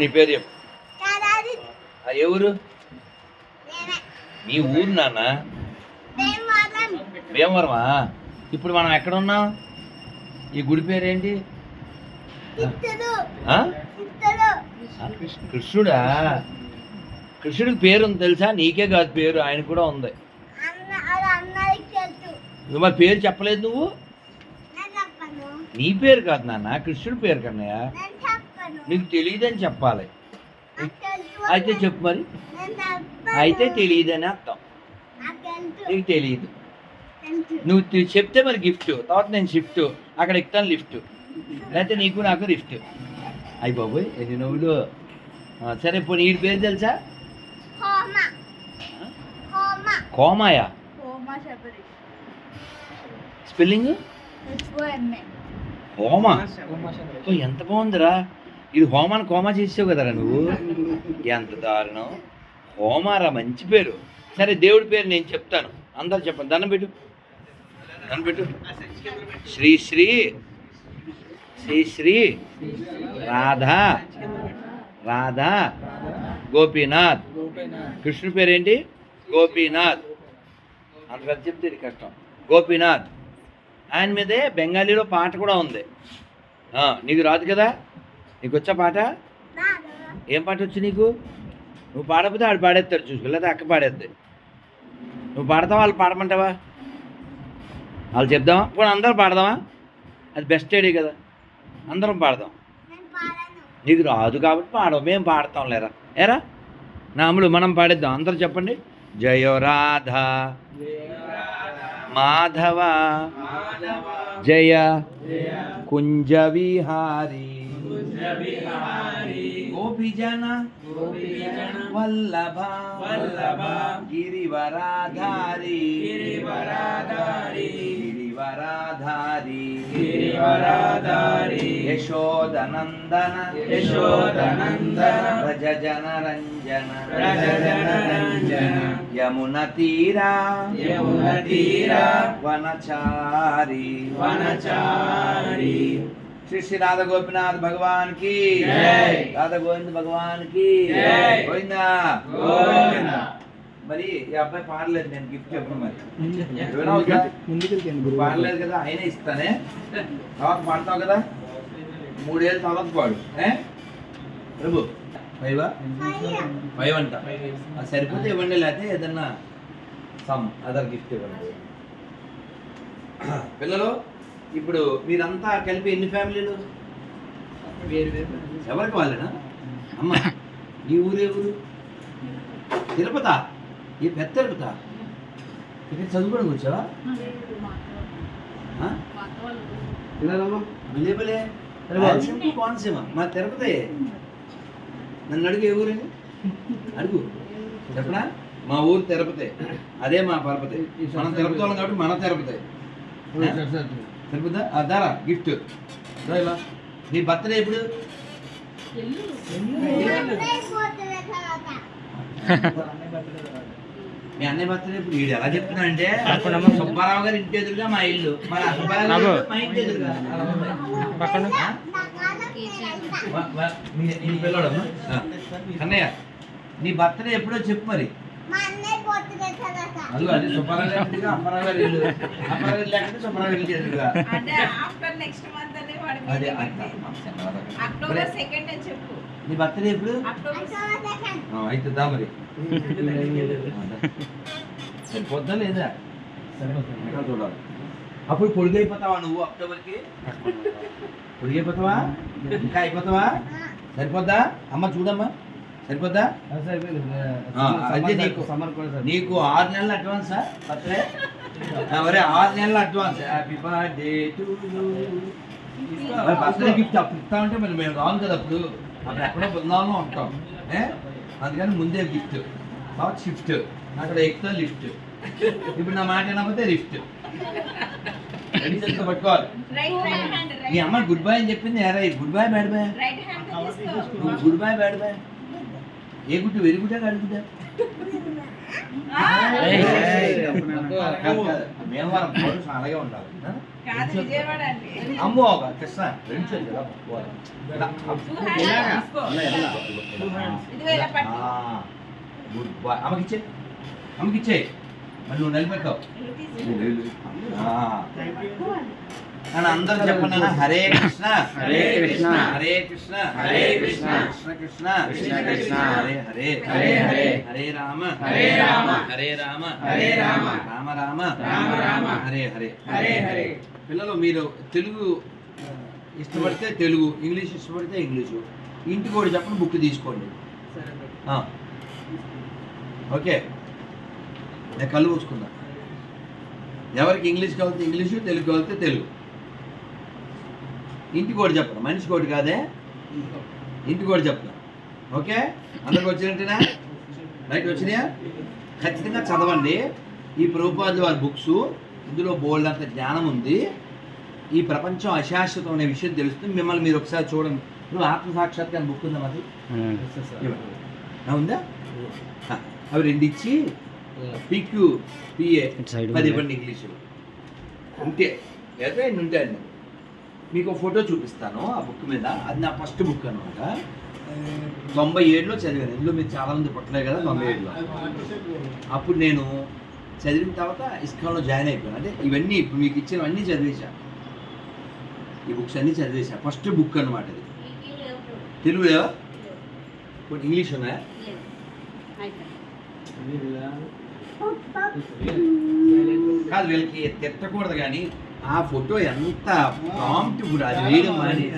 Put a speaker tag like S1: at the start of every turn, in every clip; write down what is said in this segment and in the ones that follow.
S1: నీ పేరు చెప్పు. ఏ ఊరు? నీ ఊరు నాన్న? భీమవరమా? ఇప్పుడు మనం ఎక్కడ ఉన్నాం? ఈ గుడి పేరేంటి? కృష్ణుడా? కృష్ణుడికి పేరు ఉంది తెలుసా? నీకే కాదు పేరు ఆయన కూడా ఉంది. నువ్వు మరి పేరు చెప్పలేదు నువ్వు? నీ పేరు కాదు నాన్న కృష్ణుడి పేరు కన్నయ్య. నీకు తెలియదని చెప్పాలి. అయితే చెప్పు మరి. అయితే తెలియదని అర్థం.
S2: నాకు తెలుసు.
S1: నీకు తెలియదు నువ్వు చెప్తే మరి గిఫ్ట్. తర్వాత నేను షిఫ్ట్ అక్కడ ఎక్కుతాను లిఫ్ట్. లేకపోతే నీకు నాకు లిఫ్ట్. అయ్యి బాబోయ్ ఎన్ని నువ్వులు. సరే ఇప్పుడు ఈ పేరు తెలుసా? కోమాయా? స్పెల్లింగ్? హోమా? ఎంత బాగుందిరా. ఇది హోమాన్ని కోమా చేసావు కదరా నువ్వు? ఎంత దారుణం. హోమారా మంచి పేరు. సరే దేవుడి పేరు నేను చెప్తాను. అందరు చెప్పండి. దండం పెట్టు. దండం పెట్టు. శ్రీ శ్రీ. శ్రీ శ్రీ. రాధా. రాధా. గోపీనాథ్. కృష్ణుడి పేరేంటి? గోపీనాథ్. అంత పెద్ద చెప్తే ఇది కష్టం. గోపీనాథ్. ఆయన మీదే బెంగాలీలో పాట కూడా ఉంది. నీకు రాదు కదా? నీకు వచ్చా పాట ఏం పాట వచ్చి నీకు? నువ్వు పాడకపోతే ఆడు పాడేస్తాడు చూసుకో లేదా అక్క పాడేద్ది. నువ్వు పాడతావా? వాళ్ళు పాడమంటావా? వాళ్ళు చెప్దామా? పోనీ అందరం పాడదామా? అది బెస్ట్ ఐడియా కదా. అందరం పాడదాం.
S2: నేను పాడను.
S1: నీకు రాదు కాబట్టి పాడవు. మేము పాడతాం లేరా? ఏరా? నాములు మనం పాడేద్దాం. అందరూ చెప్పండి. జయ రాధ. మాధవ. జయ. కుంజ విహారీ. गोपीजन वल्लभा। वल्लभा। गिरिवराधारी।
S3: गिरिवराधारी।
S1: रज जन रंजन
S3: रज जन रंजन
S1: यमुना तीरा
S3: यमुनतीरा। यमुनतीरा।
S1: वनचारी।
S3: वनचारी।
S1: శ్రీ రాధ గోపినాథ్ భగవాన్కి
S3: జై.
S1: రాధ గోవింద్
S3: భగవాన్కి.
S1: గోవిందా. మరి ఈ అబ్బాయి పాడలేదు నేను గిఫ్ట్ చెప్పను మరి. పాడలేదు కదా అయినా ఇస్తానే. తర్వాత పాడతావు కదా? మూడేళ్ళ తర్వాత పాడు. ఏ? ప్రభు. ఫైవా
S2: ఫైవ్
S1: అంట సరిపోతే ఇవ్వండి లేకపోతే ఏదన్నా సమ్ అదర్ గిఫ్ట్ ఇవ్వండి. పిల్లలు? ఇప్పుడు మీరంతా కలిపి ఎన్ని ఫ్యామిలీలు? ఎవరికి వాళ్ళేనా? అమ్మ నీ ఊరే ఊరు తిరుపతా? ఈ పెద్ద తిరుపతా? ఇక్కడ చదువుకోవడం వచ్చావా? రాయలసీమ కోనసీమ. మా తిరుపతి. నన్ను అడుగు ఏ ఊరని అడుగు. చెప్పనా? మా ఊరు తిరుపతి. అదే మా పరపతి. మనం తిరుపతి వాళ్ళం కాబట్టి మన తిరుపతి. తిరుపతి దారా గిఫ్ట్. ఇలా. నీ బర్త్డే ఎప్పుడు? మీ అన్నయ్య బర్త్డే ఎప్పుడు? వీడు ఎలా చెప్తున్నా అంటే సుబ్బారావు గారి ఇంటి ఎదురుగా మా ఇల్లు. మరి ఆ సుబ్బారావు గారి మా ఇంటి ఎదురుగా. మీ- పిల్లోడమ్మా? ఆ. కన్నయ్య నీ బర్త్డే ఎప్పుడో చెప్పు మరి.
S2: తర్వాత
S1: అది సుబ్బారావు గారి సుబ్బారావు అదే.
S4: అక్టోబర్ సెకండ్ అని చెప్పు.
S1: నీ బర్త్డే ఎప్పుడు?
S4: అక్టోబర్
S2: అక్టోబర్ సెకండ్
S1: ఆ, అయితే దా మరి. సరిపోద్దా లేదా? చూడాలి. అప్పుడు పొడిగైపోతావా నువ్వు అక్టోబర్కి? పొడిగైపోతావా? ఇంకా అయిపోతావా? సరిపోద్దా? అమ్మ చూడమ్మా. సరిపోద్దా? అయితే నీకు నీకు ఆరు నెలల అడ్వాన్సా బర్త్డే మరి ఆరు నెలల advance happy birthday to birthday gift అప్పుడు ఇస్తామంటే మరి మేము రాము కదా అప్పుడు. అప్పుడు ఎక్కడో బృందావనం ఉంటాం. ఏ? అందుకని ముందే గిఫ్ట్ తర్వాత షిఫ్ట్ అక్కడ ఎక్కుతా లిఫ్ట్ ఇప్పుడు నా మాట వినకపోతే లిఫ్ట్ రెడీ చేస్తే పట్టుకోవాలి. మీ అమ్మ గుడ్ బై అని చెప్పింది ఎరా good bye bad bye
S4: right hand తీసుకో
S1: నువ్వు good bye bad bye a good very గుడ్డా కాదు. గుడ్డా మేమవారం పౌరుషం అలాగే ఉండాలి. అమ్మో కృష్ణ రెండు అమ్మకిచ్చే. మరి నువ్వు నిలబెట్టావు. అని అందరూ చెప్పండి హరే కృష్ణ
S3: హరే కృష్ణ.
S1: హరే కృష్ణ
S3: హరే కృష్ణ.
S1: కృష్ణ కృష్ణ
S3: కృష్ణ కృష్ణ.
S1: హరే హరే
S3: హరే హరే.
S1: హరే రామ
S3: హరే రామ.
S1: హరే రామ
S3: హరే రామ.
S1: రామ రామ
S3: రామ రామ.
S1: హరే హరే
S3: హరే హరే
S1: పిల్లలు మీరు తెలుగు ఇష్టపడితే తెలుగు ఇంగ్లీష్ ఇష్టపడితే ఇంగ్లీషు ఇంటికి కూడా చెప్పండి బుక్ తీసుకోండి. ఓకే నేను కళ్ళు పూసుకుందా ఎవరికి ఇంగ్లీష్ కావాలితే ఇంగ్లీషు తెలుగు కావాలితే తెలుగు ఇంటికి కూడా చెప్పను మనిషి కోటి కాదే? ఇంటికి కూడా చెప్పను ఓకే? అందరికి వచ్చినట్టేనా రైట్ వచ్చినాయా? ఖచ్చితంగా చదవండి. ఈ ప్రభుపాద వారి బుక్స్ ఇందులో బోల్డ్ అంత జ్ఞానం ఉంది. ఈ ప్రపంచం అశాశ్వతం అనే విషయం తెలుస్తుంది. మిమ్మల్ని మీరు ఒకసారి చూడండి. నువ్వు ఆత్మ సాక్షాత్కారం బుక్ ఉందా. ఆ, ఉందా? అవి రెండు ఇచ్చి పిక్యూ పిఏ పది ఇవ్వండి ఇంగ్లీషులో. ఉంటే. లేదా ఉంటాయండి. మీకు ఫోటో చూపిస్తాను ఆ బుక్ మీద. అది నా ఫస్ట్ బుక్ అనమాట తొంభై ఏడులో చదివాను. ఇందులో మీరు చాలా మంది పుట్టలేదు కదా తొంభై ఏడులో. అప్పుడు నేను చదివిన తర్వాత ఇస్కాన్లో జాయిన్ అయిపోయాను. అంటే ఇవన్నీ ఇప్పుడు మీకు ఇచ్చినవన్నీ చదివేశాను ఈ బుక్స్ అన్నీ చదివేశా. ఫస్ట్ బుక్ అనమాట ఇది. తెలుగు లేవా? కొన్ని ఇంగ్లీష్ ఉన్నాయా? కాదు వీళ్ళకి తిట్టకూడదు కానీ ఆ ఫోటో ఎంత ప్రాంప్ట్ ఇప్పుడు అది వేయడం మానేసి.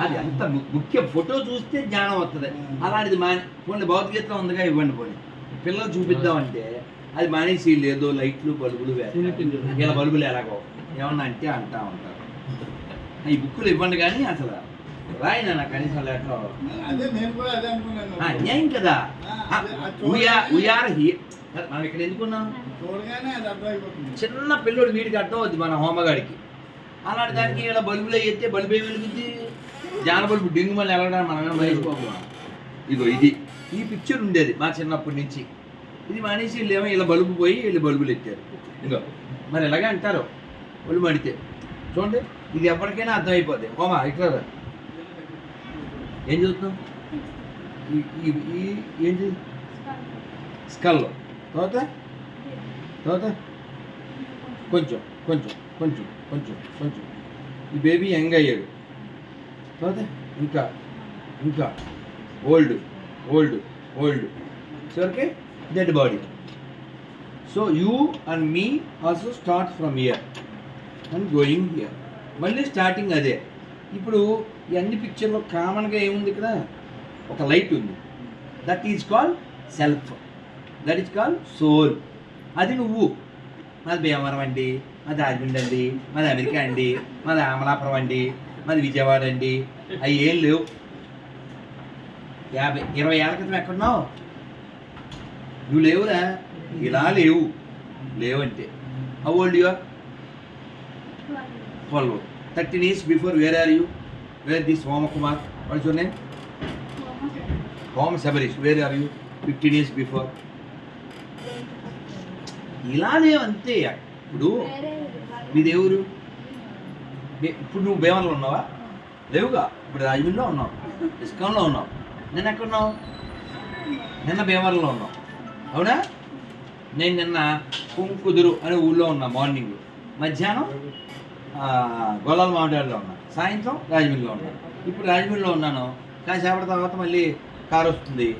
S1: అది ఎంత ముఖ్య ఫోటో చూస్తే జ్ఞానం వస్తుంది అలాంటిది మాని పోనీ భౌతికత ఉందిగా ఇవ్వండి పోనీ. పిల్లలు చూపిద్దామంటే అది మానేసి ఏదో లైట్లు బల్బులు. ఇలా బల్బులు ఎలాగో. ఏమన్నా అంటే అంటా ఉంటారు. ఈ బుక్కులు ఇవ్వండి కానీ అసలు రాయి నాన్న కనీసం లెటర్.
S5: అదే నేను కూడా అదే అనుకున్నాను.
S1: అన్యాయం కదా.
S5: ఆ,
S1: మనం ఇక్కడ ఎందుకున్నాం
S5: చూడగానే అది అర్థమైపోతుంది.
S1: చిన్న పిల్లోడు వీడికి అర్థం అవుద్ది మన హోమగాడికి. అలాంటి దానికి ఇలా బల్బులో ఎత్తే బల్బు ఏమి వెలుగుద్ది. జాన బల్బు డింగు మళ్ళీ వెళ్ళడానికి మనం మర్చిపోకుండా ఇగో ఇది. ఈ పిక్చర్ ఉండేది మా చిన్నప్పటి నుంచి. ఇది మానేసి వీళ్ళు ఏమో ఇలా బల్బు పోయి వీళ్ళు బల్బులు ఎత్తారు. ఇగో మరి ఇలాగే అంటారు? ఒళ్ళు మడితే. చూడండి ఇది ఎప్పటికైనా అర్థమైపోద్ది. హోమా ఇట్లా. ఏం చదువుతున్నావు? ఈ- ఏంటి స్కల్లో. తర్వాత తర్వాత కొంచెం కొంచెం కొంచెం కొంచెం కొంచెం ఈ బేబీ యంగ్ అయ్యాడు. తర్వాత ఇంకా ఇంకా. ఓల్డ్ ఓల్డ్ ఓల్డ్ చివరికి dead body so you and me also start from year and going year మళ్ళీ స్టార్టింగ్ అదే. ఇప్పుడు ఈ అన్ని పిక్చర్లో కామన్గా ఏముంది ఇక్కడ? ఒక లైట్ ఉంది. That is called self that is called soul అది నువ్వు. మాది భీమవరం అండి మాది రాజమండ్రి అండి మాది అమెరికా అండి మాది అమలాపురం అండి మాది విజయవాడ అండి. అవి ఏం లేవు. యాభై ఇరవై ఏళ్ళ క్రితం ఎక్కడున్నావు? నువ్వు లేవురా? ఇలా లేవు. లేవంటే. How old you are twelve thirteen years before where are you where this Homakumar what's your name Homa Sabarish where are you fifteen years before ఇలానే అంతే. ఇప్పుడు మీ దేవుడు ఇప్పుడు నువ్వు భీమవరంలో ఉన్నావా? లేవుగా. ఇప్పుడు రాజమండ్రిలో ఉన్నావు. ఇస్కాన్లో ఉన్నావు. నిన్న ఎక్కడున్నావు? నిన్న భీమవరంలో ఉన్నావు. అవునా? నేను నిన్న కుంకుదురు అనే ఊళ్ళో ఉన్నా మార్నింగ్. మధ్యాహ్నం గొల్లాల గొల్లల ఉన్నా. సాయంత్రం రాజమండ్రిలో ఉన్నా. ఇప్పుడు రాజమండ్రిలో ఉన్నాను. కాసేపటి తర్వాత మళ్ళీ కారు వస్తుంది.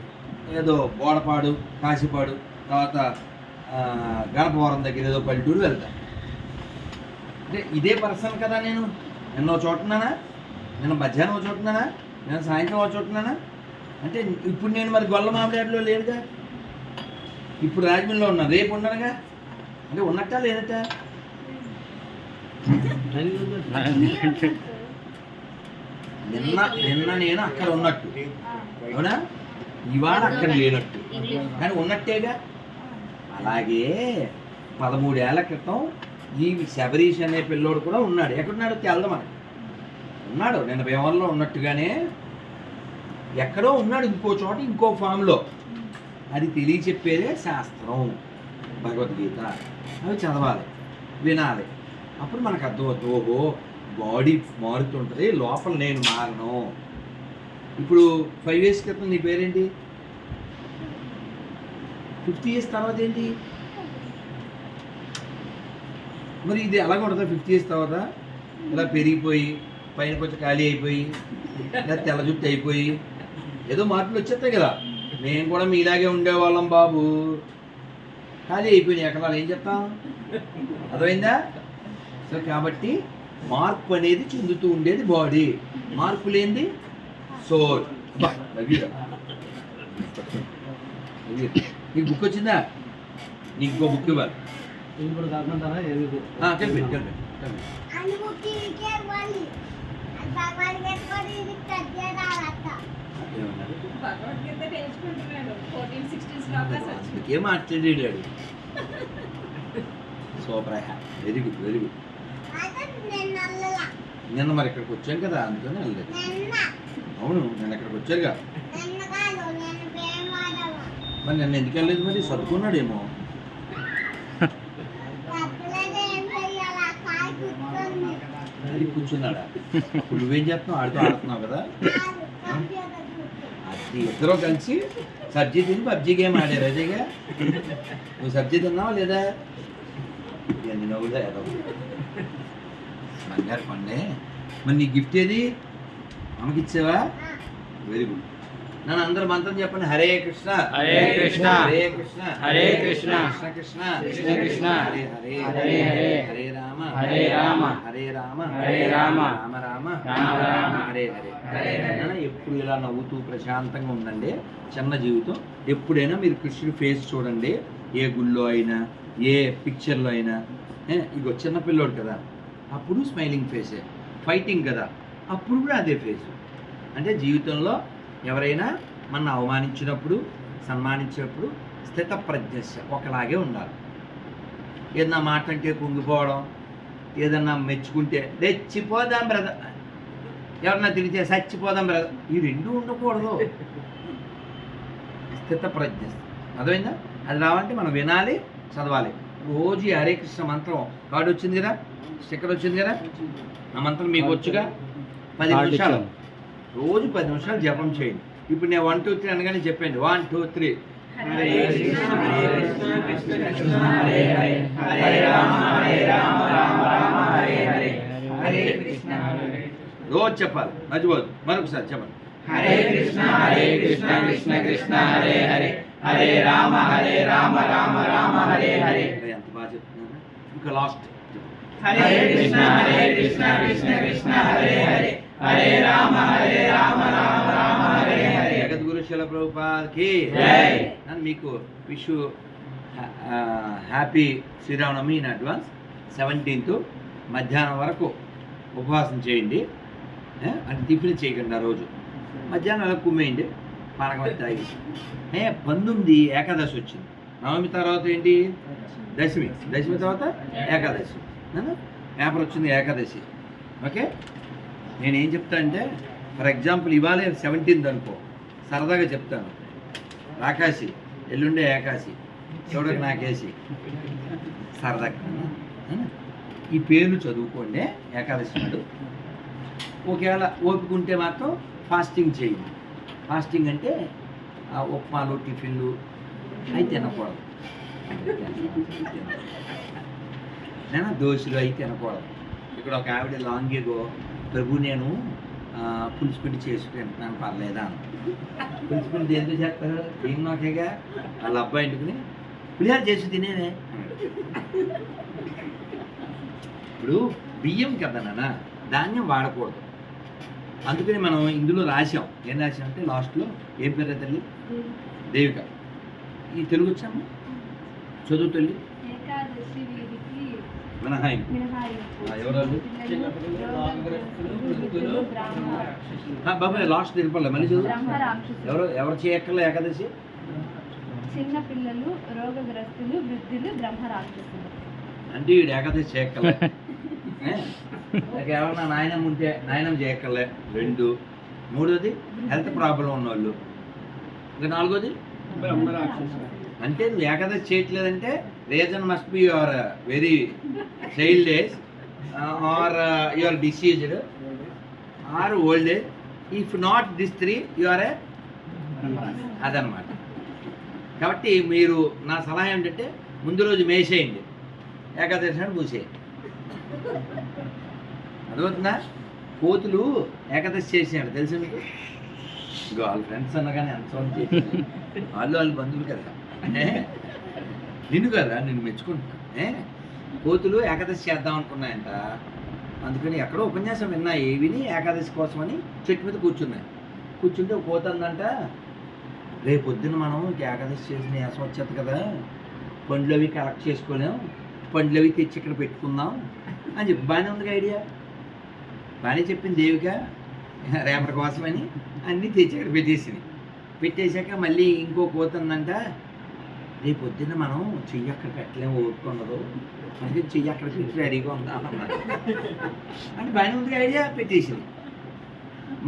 S1: ఏదో బోడపాడు కాశీపాడు తర్వాత గణపవరం దగ్గర ఏదో పల్లెటూరు వెళ్తాను అంటే ఇదే పర్సన్ కదా నేను. నిన్న ఒక చోట నిన్న మధ్యాహ్నం ఒక చోట నిన్న సాయంత్రం ఒక చోటున్నానా అంటే ఇప్పుడు నేను మరి గొల్ల మామిడాడిలో లేదుగా ఇప్పుడు రాజమండ్రిలో ఉన్నా. రేపు ఉన్నానుగా అంటే ఉన్నట్టా లేదట నిన్న నిన్న నేను అక్కడ ఉన్నట్టు. అవునా? ఇవాళ అక్కడ లేనట్టు. కానీ ఉన్నట్టేగా? అలాగే పదమూడేళ్ళ క్రితం ఈ శబరీష్ అనే పిల్లోడు కూడా ఉన్నాడు. ఎక్కడున్నాడు తెలదు మనకి. ఉన్నాడు. నిన్న భీమవరంలో ఉన్నట్టుగానే ఎక్కడో ఉన్నాడు ఇంకో చోట ఇంకో ఫామ్లో. అది తెలియచెప్పేదే శాస్త్రం భగవద్గీత. అవి చదవాలి వినాలి. అప్పుడు మనకు అర్థమవుతుంది ఓహో బాడీ మారుతుంటుంది లోపల నేను మారను. ఇప్పుడు ఫైవ్ ఇయర్స్ క్రితం నీ పేరేంటి? ఫిఫ్టీ ఇయర్స్ తర్వాత ఏంటి? మరి ఇది ఎలా కొడతా ఫిఫ్టీ ఇయర్స్ తర్వాత? ఇలా పెరిగిపోయి పైన కొంచెం ఖాళీ అయిపోయి ఇలా తెల్ల జుట్టు అయిపోయి ఏదో మార్పులు వచ్చేస్తాయి కదా. మేము కూడా మీలాగే ఉండేవాళ్ళం బాబు. ఖాళీ అయిపోయినాయి ఎకరాలు ఏం చెప్తాం? అర్థమైందా? సో కాబట్టి మార్పు అనేది చెందుతూ ఉండేది బాడీ మార్పు లేనిది సోల్ బా, నీకు బుక్ వచ్చిందా? నీకు ఇంకో బుక్ ఇవ్వాలి. కలిపి కలిపి ఏం మాట్లాడాడు super very good very good. నిన్న మరి ఇక్కడికి వచ్చాం కదా అందుకని వెళ్ళలేదు. అవును నేను ఇక్కడికి వచ్చారుగా
S2: నిన్న కాదు నేను ప్రేమాడవ
S1: మరి నన్ను ఎందుకు వెళ్ళలేదు మరి? చదువుకున్నాడేమో అది కూర్చున్నాడా? ఇప్పుడు నువ్వేం చేస్తున్నావు? ఆడుతూ ఆడుతున్నావు కదా? అది ఇద్దరు కలిసి సబ్జీ తిని పబ్జీ గేమ్ ఆడారు అదేగా నువ్వు సబ్జీ తిన్నావా లేదా? ఎన్ని నవ్వుదా ఏదో. బంగారు పండే. మరి నీ గిఫ్ట్ ఏది? అమ్మకి ఇచ్చావా? Very good. నన్ను అందరు మంత్రం చెప్పండి. హరే కృష్ణ.
S3: హరే కృష్ణ.
S1: హరే కృష్ణ.
S3: హరే కృష్ణ.
S1: కృష్ణ కృష్ణ.
S3: కృష్ణ కృష్ణ.
S1: హరే హరే
S3: హరే హరే.
S1: హరే. రామ.
S3: హరే రామ.
S1: హరే రామ.
S3: హరే రామ.
S1: రామ రామ.
S3: రామ రామ.
S1: హరే హరే. ఎప్పుడు ఇలా నవ్వుతూ ప్రశాంతంగా ఉండండి చిన్న జీవితం. ఎప్పుడైనా మీరు కృష్ణుడి ఫేస్ చూడండి. ఏ గుళ్ళో అయినా ఏ పిక్చర్లో అయినా. ఇగో చిన్న పిల్లోడు కదా. అప్పుడు స్మైలింగ్ ఫేసే ఫైటింగ్ కదా. అప్పుడు కూడా అదే ఫేస్ అంటే జీవితంలో ఎవరైనా మన అవమానించినప్పుడు సన్మానించినప్పుడు స్థిత ప్రజ్ఞస్య ఒకలాగే ఉండాలి. ఏదన్నా మాట అంటే కుంగిపోవడం ఏదన్నా మెచ్చుకుంటే తెచ్చిపోదాం బ్రదర్. ఎవరన్నా తిరిగితే చచ్చిపోదాం బ్రదర్. ఈ రెండు ఉండకూడదు. స్థిత ప్రజ్ఞ అర్థమైందా? అది రావాలంటే మనం వినాలి చదవాలి. రోజు హరే కృష్ణ మంత్రం కార్డు వచ్చింది కదా? స్టిక్కర్ వచ్చింది కదా? ఆ మంత్రం మీకు వచ్చుగా? పది నిమిషాలు. రోజు పది నిమిషాలు జపం చేయండి. ఇప్పుడు నేను వన్ టూ త్రీ అనగానే చెప్పండి. One two three
S4: Hare
S3: Krishna, Hare Krishna, Krishna Krishna, Hare Hare, Hare Rama, Hare Rama, Rama Rama, Hare Hare, Hare Krishna,
S1: రోజు చెప్పాలి. మర్చిపోదు మరొకసారి చెప్పండి.
S3: హరే కృష్ణ హరే కృష్ణ కృష్ణ కృష్ణ హరే హరే హరే రామ హరే రామ రామ రామ హరే హరే
S1: ఎంత బాగా చెప్తున్నాను ఇంకా లాస్ట్
S3: హరే కృష్ణ హరే కృష్ణ కృష్ణ కృష్ణ హరే హరే హరే రామ హరే రామ రామ రామ హరే హరే.
S1: జగద్గురు శిల ప్రభుపాదకి. నేను మీకు wish happy Sriramanavami in advance. Seventeenth మధ్యాహ్నం వరకు ఉపవాసం చేయండి. అంటే టిఫిన్ చేయకండి ఆ రోజు. మధ్యాహ్నం అలా కుమ్మేయండి. పానకం తాగి ఏ పంతొమ్మిది ఏకాదశి వచ్చింది. నవమి తర్వాత ఏంటి? దశమి. దశమి తర్వాత ఏకాదశి? పేపర్ వచ్చింది ఏకాదశి. ఓకే? నేనేం చెప్తా అంటే ఫర్ ఎగ్జాంపుల్ ఇవాళ సెవెంటీన్త్ అనుకో సరదాగా చెప్తాను. రాకాశి ఎల్లుండే ఏకాశి చూడక నాకేసి సరదాగా ఈ పేర్లు చదువుకోండి ఏకాదశి నాడు. ఒకవేళ ఓపుకుంటే మాత్రం ఫాస్టింగ్ చేయండి. ఫాస్టింగ్ అంటే ఆ ఉప్మాలు టిఫిన్లు అవి తినకూడదు. దోశలు అవి తినకూడదు. ఇక్కడ ఒక ఆవిడ లాంగ్ ఎగో ప్రభు నేను ఆ, పులుసు పిండి చేసి తింటున్నాను పర్లేదా అని. పులుసు పిండి ఎందుకు చేస్తారు? ఏం నాకేగా వాళ్ళ అబ్బాయి ఇంటికి పులిహార చేసి తినేనే ఇప్పుడు బియ్యం కదా నాన్న ధాన్యం వాడకూడదు. అందుకని మనం ఇందులో రాసాం ఏం రాసాం అంటే లాస్ట్లో ఏం పేరు తల్లి? దేవిక. ఈ తెలుగు వచ్చాము చదువు తల్లి? మినహాయింపు బాబాయ్ లాస్ట్ తిరుపతి మళ్ళీ చదువు
S6: బ్రహ్మ రాక్షసులు
S1: ఎవరు ఎవరు చేయక్కర్లే ఏకాదశి?
S6: చిన్న పిల్లలు రోగగ్రస్తులు వృద్ధులు బ్రహ్మ రాక్షసులు.
S1: అంటే వీడు ఏకాదశి చేయక్కర్లే. ఎవరన్నా నాయనమ్మ ఉంటే నాయనమ్మ చేయక్కర్లే. రెండు. మూడోది హెల్త్ ప్రాబ్లం ఉన్నవాళ్ళు ఇంకా నాలుగోది? అంటే నువ్వు Ekadashi చేయట్లేదంటే reason must be your very child age or your diseased or old age if not this three you are a అదనమాట కాబట్టి మీరు నా సలహా ఏంటంటే ముందు రోజు మేసేయండి. ఏకాదశి నాడు మూసేయండి. అర్థమవుతుందా? కోతులు ఏకాదశి చేసినాడు తెలుసు మీకు? ఇగో వాళ్ళ ఫ్రెండ్స్ అనగానే ఎంత వాళ్ళు వాళ్ళు బంధువులు కదా. నిన్ను కదా నిన్ను మెచ్చుకుంటున్నాను? ఏ కోతులు ఏకాదశి చేద్దాం అనుకున్నాయంట. అందుకని ఎక్కడో ఉపన్యాసం విన్నాయి. విని ఏకాదశి కోసమని చెట్టు మీద కూర్చున్నాయి. కూర్చుంటే ఒక కోత అందంట రేపు పొద్దున్న మనం ఏకాదశి చేసిన అస్వచ్ఛత కదా. పండ్లు అవి కలెక్ట్ చేసుకోలేం పండ్లు అవి తెచ్చి ఇక్కడ పెట్టుకుందాం అని చెప్పి బాగానే ఉంది ఐడియా. బాగానే చెప్పింది దేవిక. రేపటి కోసమని అన్నీ తెచ్చి ఇక్కడ పెట్టేసింది పెట్టేశాక మళ్ళీ ఇంకో కోత ఉందంట. రేపు పొద్దున్న మనం చెయ్యి అక్కడ పెట్టలేము ఓపిక ఉండదు. అందుకే చెయ్యి అక్కడ పెట్టి రెడీగా ఉందాం అన్నారు అంటే బాగానే ఉంది ఐడియా పెట్టేసింది.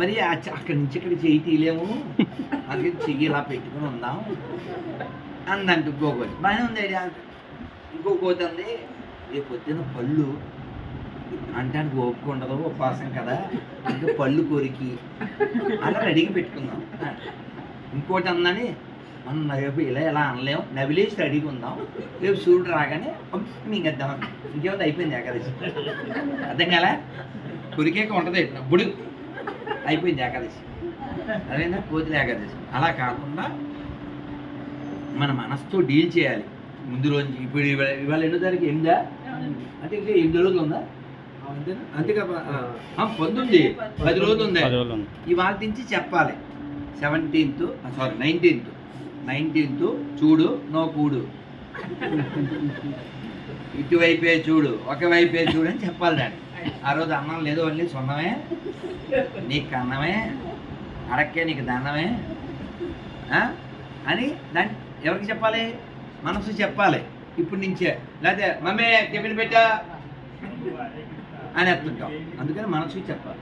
S1: మరి అక్కడి నుంచి ఇక్కడ చెయ్యి తీయలేము. అందుకే చెయ్యి ఇలా పెట్టుకుని ఉందాం అందంట ఇంకో కోతి బాగానే ఉంది ఐడియా. ఇంకో కోతి అంది రేపు పొద్దున్న పళ్ళు. అంటానికి ఓపిక ఉండదు ఉపవాసం కదా. అంటే పళ్ళు కొరికి. అలా రెడీగా పెట్టుకుందాం. ఇంకోటి అందని మనం రేపు ఇలా ఇలా అనలేం? నవిలేసి రెడీగా ఉందాం. రేపు సూర్యుడు రాగానే మింగేద్దాం. ఇంకేముంది అయిపోయింది ఏకాదశి? అర్థం కాలే? కొరికేక ఉంటుంది బుడు అయిపోయింది ఏకాదశి. అదేనా కోతులు ఏకాదశి. అలా కాకుండా మన మనసుతో డీల్ చేయాలి. ముందు రోజు ఇప్పుడు ఇవాళ ఎన్నో తారీఖు ఎనిమిదా అంటే ఇంకా ఎనిమిది రోజులు ఉందా? అంతేనా? అంతేకా పొందుంది పది రోజులు ఉంది. ఇవాళ నుంచి చెప్పాలి. సెవెంటీన్త్ సారీ నైన్టీన్త్ నైన్టీన్త్ చూడు నో కూడు. ఇటువైపే చూడు ఒకవైపే చూడు అని చెప్పాలి దాన్ని ఆ రోజు అన్నం లేదు ఓన్లీ సొన్నమే నీకు అన్నమే అడక్కే నీకు దండమే అని దాన్ని ఎవరికి చెప్పాలి? మనసు చెప్పాలి ఇప్పటి నుంచే. లేకపోతే మమ్మీ టిఫిన్ పెట్టా అని ఎత్తుంటాం. అందుకని మనసుకి చెప్పాలి.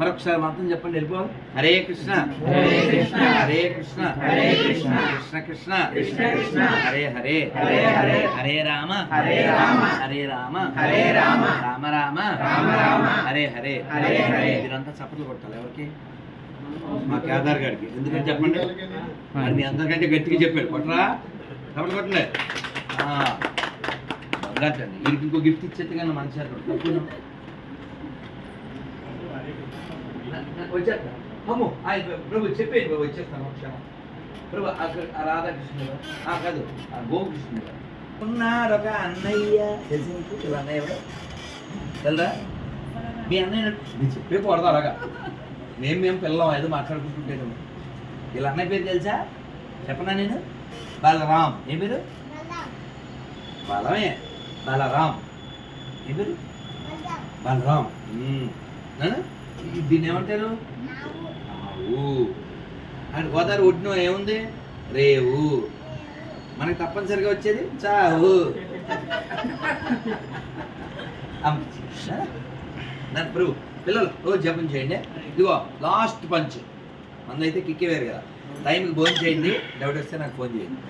S1: మరొకసారి మంత్రం చెప్పండి వెళ్ళిపోవాలి. హరే కృష్ణ.
S3: హరే కృష్ణ.
S1: హరే కృష్ణ.
S3: హరే కృష్ణ.
S1: కృష్ణ కృష్ణ.
S3: కృష్ణ కృష్ణ.
S1: హరే హరే.
S3: హరే హరే.
S1: హరే రామ.
S3: హరే రామ.
S1: హరే రామ.
S3: హరే రామ.
S1: రామ రామ.
S3: రామ రామ.
S1: హరే హరే.
S3: హరే హరే.
S1: మీరంతా చప్పట్లు కొట్టాలి ఎవరికి? మా కేదార్ గారికి. ఎందుకని చెప్పండి? మీ అందరికంటే గట్టిగా చెప్పాడు కొట్టరా? చప్పట్లు కొట్టలే వీరికి ఇంకో గిఫ్ట్ ఇచ్చేది కానీ మంచి వచ్చేస్తా అమ్మో ఆయన ప్రభు చెప్పేది ప్రభు వచ్చేస్తాను క్షణం. ప్రభు అక్కడ ఆ రాధాకృష్ణుడు ఆ కాదు ఆ గోకృష్ణుడు ఉన్నాడు ఒక అన్నయ్య తెలిసి ఇలా అన్నయ్య తెలరా? మీ అన్నయ్య నేను చెప్పే కూడదు అలాగా. మేము మేము పిల్లం ఏదో మాట్లాడుకుంటుంటే వీళ్ళ అన్నయ్య పేరు తెలుసా? చెప్పనా నేను? బలరాం. ఏ పేరు? బలమే. బలరాం. ఏ పేరు?
S2: బలం
S1: బలరాం దీన్ని ఏమంటారు?
S2: నావు
S1: అండ్ గోదావరి ఒడ్డున ఏముంది? రేవు. మనకి తప్పనిసరిగా వచ్చేది చావు. దాని ప్రభు పిల్లలు రోజు జపం చేయండి. ఇదిగో లాస్ట్ పంచ్ మందైతే కిక్కే వేరు కదా. టైంకి ఫోన్ చేయండి. డౌట్ వస్తే నాకు ఫోన్ చేయండి.